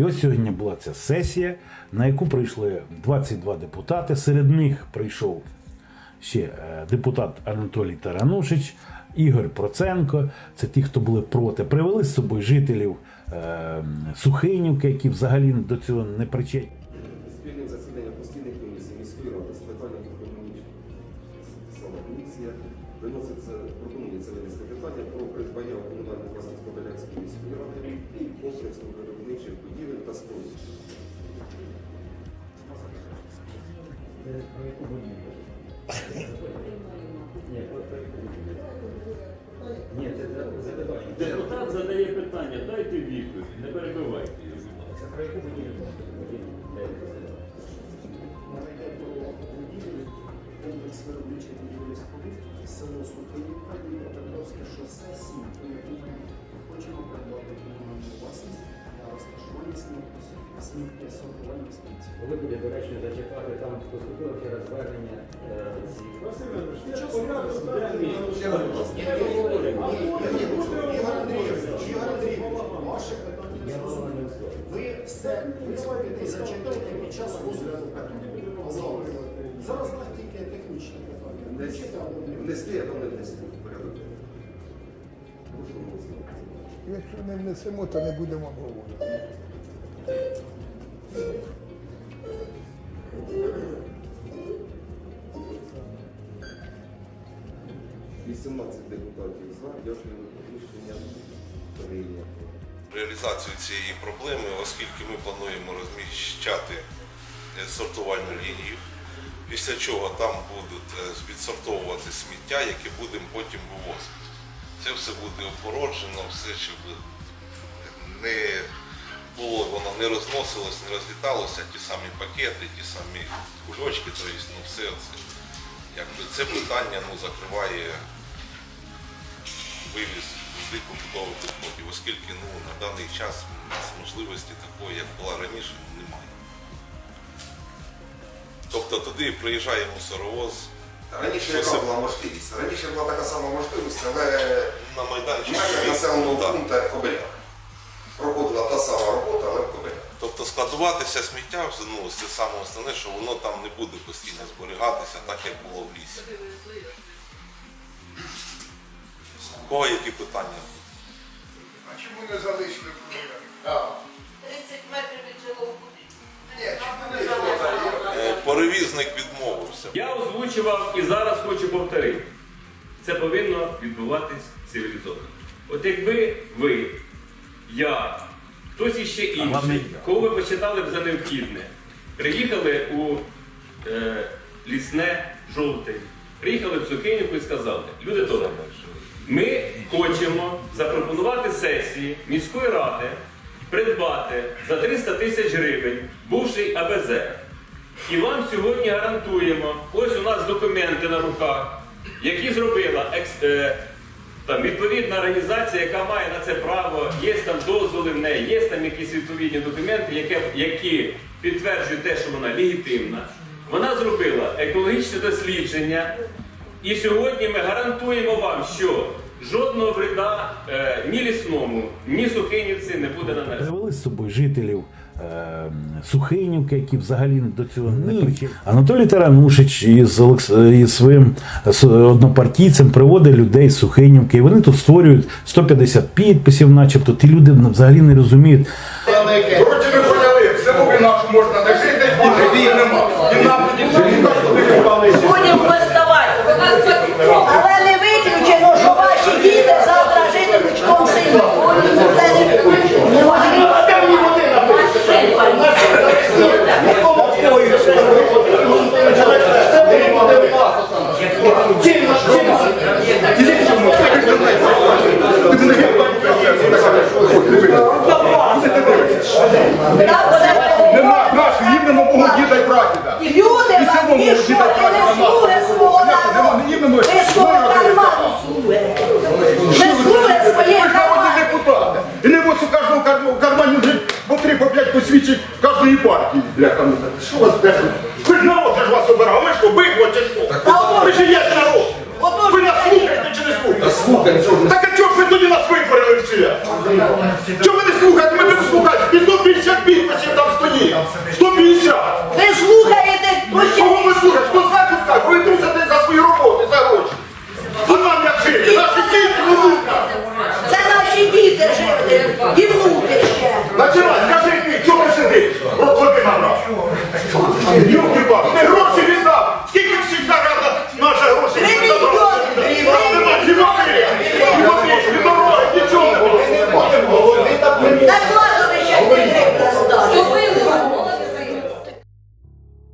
І ось сьогодні була ця сесія, на яку прийшли 22 депутати. Серед них прийшов ще е, депутат Анатолій Таранушич, Ігор Проценко. Це ті, хто були проти. Привели з собою жителів е, Сухинівки, які взагалі до цього не причетні. Спільне засідання постійних комісій міської ради з питання економічних. Виноситься, пропонується винести питання про придбання у комунальну власність Подолянської міської ради комплексу виробничих будівель та споруд. Депутат задає питання, дайте відповідь, не перебивайте. її, будь ласка. комплекс виробничих будівель село Сухинівка, Дніпропетровське шосе 7. Хочемо придбати комунальну власність для розташування сміття сортувальних станцій. Коли буде доречно зачекати, там поступило вчора звернення е, ці. Ігор Андрійович, ваше питання зрозуміло. Ви все висловите і зачитайте під час розгляду питання. Зараз так тільки технічне питання. Читали. Внести, а там не внести в порядок. Прошу голосувати. Якщо не внесемо, то не будемо обговорювати. 18 депутатів за. Дякую. Рішення прийнято. реалізацію цієї проблеми, оскільки ми плануємо розміщати е, сортувальну лінію, після чого там будуть е, відсортовувати сміття, яке будемо потім вивозити. Це все буде опороджено, все, щоб не було, воно не розносилось, не розліталося, ті самі пакети, ті самі кульочки, тобто, ну, все це. Якби це питання ну, закриває вивіз туди побудови відходів, оскільки ну, на даний час у нас можливості такої, як була раніше, немає. Тобто туди приїжджає мусоровоз Раніше яка була можливість? Раніше була така сама можливість, але на майданчику. межах населеного Так. пункту в Кобилях. Проходила та сама робота, але в Кобилях. Тобто складуватися сміття, ну, це саме основне, що воно там не буде постійно зберігатися, так як було в лісі. У кого які питання? А чому не залишили? 30 Е, Перевізник відмовився. Я озвучував і зараз хочу повторити. Це повинно відбуватись цивілізовано. От якби ви, я, хтось іще інший, кого ви почитали б за необхідне, приїхали у е, лісне жовте, приїхали в Сухинівку і сказали, люди добрі, ми хочемо запропонувати сесії міської ради придбати за 300 тисяч гривень бувший АБЗ. І вам сьогодні гарантуємо, ось у нас документи на руках, які зробила е, там, відповідна організація, яка має на це право, є там дозволи в неї, є там якісь відповідні документи, які, які підтверджують те, що вона легітимна. Вона зробила екологічне дослідження, і сьогодні ми гарантуємо вам, що жодного вреда е, ні лісному, ні сухинівці не буде нанесено. Привели з собою жителів е, Сухинівки, які взагалі до цього не причетні. Анатолій Таранушич із, Олекс... із своїм с- однопартійцем приводить людей з Сухинівки. І вони тут створюють 150 підписів, начебто. Ті люди взагалі не розуміють ми поняли, в село нашу можна не жити, і надії нема. І нам тоді Будемо поставати. Але не виключено, що ваші діти завтра житимуть в тому селі. Це не- не можливо. Так, це- Нема, наші іменно мого діда й прадіда. І люди І село вам мого і що, діда й і не прадіда. слуги свого Як це? народу. Нема іменно Ви свого карману. Ви. І не ось у кожного кар- в кармані вже по три, по п'ять посвідчень кожної партії. Бля, там, що вас де? Ви ж народ же ж вас обирав, ви що, бидло чи що? Ви ж є народ. Ви нас слухаєте чи не слухаєте? Слухай, що ж Так а чого ж ви тоді нас вибрали всі? Чого де живете, і внуки ще.